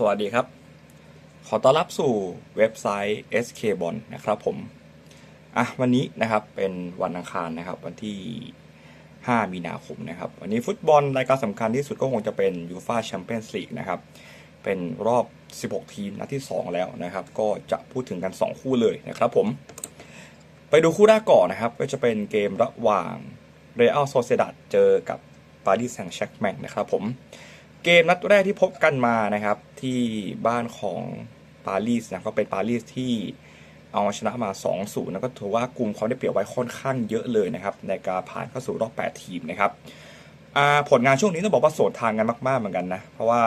สวัสดีครับ ขอต้อนรับสู่เว็บไซต์ SK b o n นะครับผม อะวันนี้นะครับเป็นวันอังคารนะครับวันที่ 5 มีนาคมนะครับ วันนี้ฟุตบอลรายการสำคัญที่สุดก็คงจะเป็นยูฟาแชมเปี้ยนส์ลีกนะครับ เป็นรอบ 16 ทีมนัดที่ 2 แล้วนะครับ ก็จะพูดถึงกัน 2 คู่เลยนะครับผม ไปดูคู่แรกก่อนนะครับ ก็จะเป็นเกมระหว่างเรอัลโซเซดัดเจอกับปารีสแซงต์แชร์กแมงนะครับผม เกมนัดแรกที่พบกันมานะครับ ที่บ้านของปารีสนะก็เป็นปารีสที่เอาชนะมา 2-0แล้วก็ถือว่ากลุ่มควาได้เปรียบไว้ค่อนข้างเยอะเลยนะครับ ในการผ่านเข้าสู่รอบ 8 ทีมนะครับผลงานช่วงนี้ต้องบอกว่าสวนทางกันมากๆเหมือนกันนะ เพราะว่า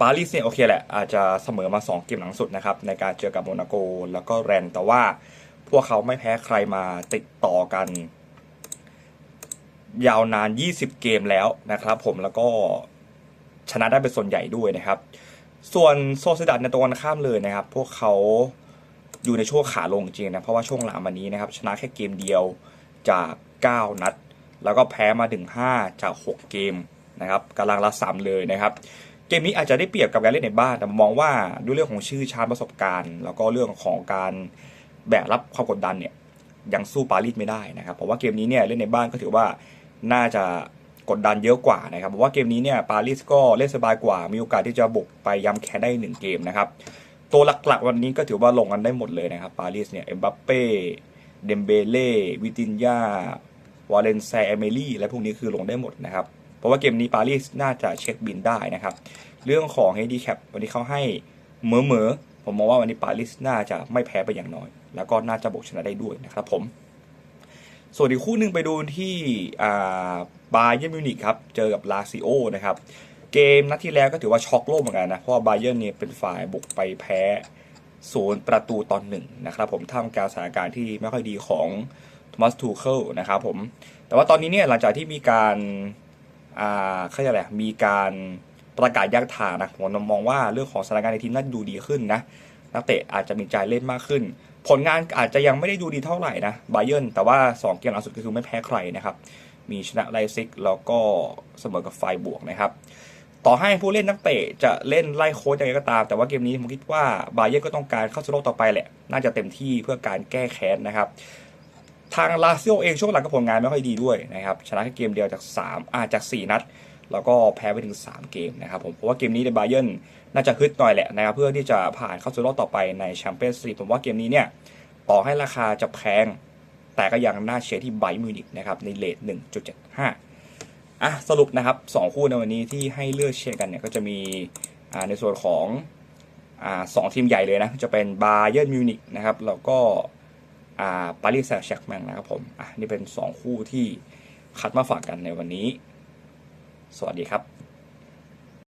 ปารีสเนี่ยโอเคแหละ อาจจะเสมอมา 2 เกมหลังสุดนะครับ ในการเจอกับโมนาโก แล้วก็แรนแต่ว่าพวกเขาไม่แพ้ใครมาติดต่อกัน ยาวนาน 20 เกมแล้วนะครับ ผมแล้วก็ ชนะได้เป็นส่วนใหญ่ด้วยนะครับ ส่วนโซซิดัดในตรงกันข้ามเลยนะครับ พวกเขาอยู่ในช่วงขาลงจริงนะเพราะว่าช่วงหลังมานี้นะครับชนะแค่เกมเดียวจาก 9 นัด แล้วก็แพ้มาถึง 5 จาก 6 เกมนะครับกำลังละสามเลยนะครับเกมนี้อาจจะได้เปรียบกับการเล่นในบ้านแต่มองว่าด้วยเรื่องของชื่อชาญประสบการณ์ แล้วก็เรื่องของการแบกรับความกดดันเนี่ยยังสู้ปารีสไม่ได้นะครับเพราะว่าเกมนี้เนี่ยเล่นในบ้านก็ถือว่าน่าจะ กดดันเยอะกว่านะครับเพราะว่าเกมนี้เนี่ยปารีสก็เล่นสบายกว่า มีโอกาสที่จะบุกไปย้ำแค้นได้หนึ่งเกมนะครับตัวหลักๆ วันนี้ก็ถือว่าลงกันได้หมดเลยนะครับปารีสเนี่ยเอ็มบัปเป้เดมเบเล่วิตินยาวาเลนเซียเอเมลี่และพวกนี้คือลงได้หมดนะครับเพราะว่าเกมนี้ปารีสน่าจะเช็คบินได้นะครับเรื่องของเฮดีแคปวันนี้เขาให้เหมอเหมอผมมองว่าวันนี้ปารีสน่าจะไม่แพ้ไปอย่างน้อย แล้วก็น่าจะบุกชนะได้ด้วยนะครับผม ส่วนอีกคู่หนึ่งไปดูที่บาเย r n นมิวนิกครับ เจอกับลาซิโอนะครับ เกมนัดที่แล้วก็ถือว่าช็อกโลกเหมือนกันนะ เพราะว่าบาเย r n เนี่ยเป็นฝ่ายบุกไปแพ้ศูนย์ประตูตอนหนึ่งนะครับผมท่ามกลางสถานการณ์ที่ไม่ค่อยดีของโทมัสทูเคิลนะครับผม แต่ว่าตอนนี้เนี่ยหลังจากที่มีการอ่าเขาเรียกอะไรมีการประกาศแยกทานะผมมองว่าเรื่องของสถานการณ์ในทีมน่าจะดูดีขึ้นนะนักเตะอาจจะมีใจเล่นมากขึ้น ผลงานอาจจะยังไม่ได้ดูดีเท่าไหร่นะบาเยิร์นแต่ว่า 2 เกมล่าสุดก็คือไม่แพ้ใครนะครับ มีชนะไลซิกแล้วก็เสมอกับไฟบวกนะครับ ต่อให้ผู้เล่นนักเตะจะเล่นไล่โค้ชยังไงก็ตาม แต่ว่าเกมนี้ผมคิดว่าบาเยิร์นก็ต้องการเข้าสู่รอบต่อไปแหละ น่าจะเต็มที่เพื่อการแก้แค้นนะครับ ทางลาซิโอเองช่วงหลังก็ผลงานไม่ค่อยดีด้วยนะครับ ชนะแค่เกมเดียวจาก3อาจาก 4 นัด แล้วก็แพ้ไปถึง 3 เกมนะครับผมเพราะว่าเกมนี้ในบาเยิร์นน่าจะฮึดหน่อยแหละนะครับเพื่อที่จะผ่านเข้าสู่รอบต่อไปในแชมเปี้ยนส์ลีกผมว่าเกมนี้เนี่ยต่อให้ราคาจะแพง แต่ก็ยังน่าเชียร์ที่ไบรท์มิวนิกนะครับในเลท1.75อะสรุปนะครับ2คู่ในวันนี้ที่ให้เลือกเชียร์กันเนี่ยก็จะมีในส่วนของอสองทีมใหญ่เลยนะ จะเป็นบาเยิร์นมิวนิกนะครับแล้วก็ปารีสแซงต์แชร์กแมงนะครับผม อะ นี่เป็น 2 คู่ที่คัดมาฝากกันในวันนี้ สวัสดีครับ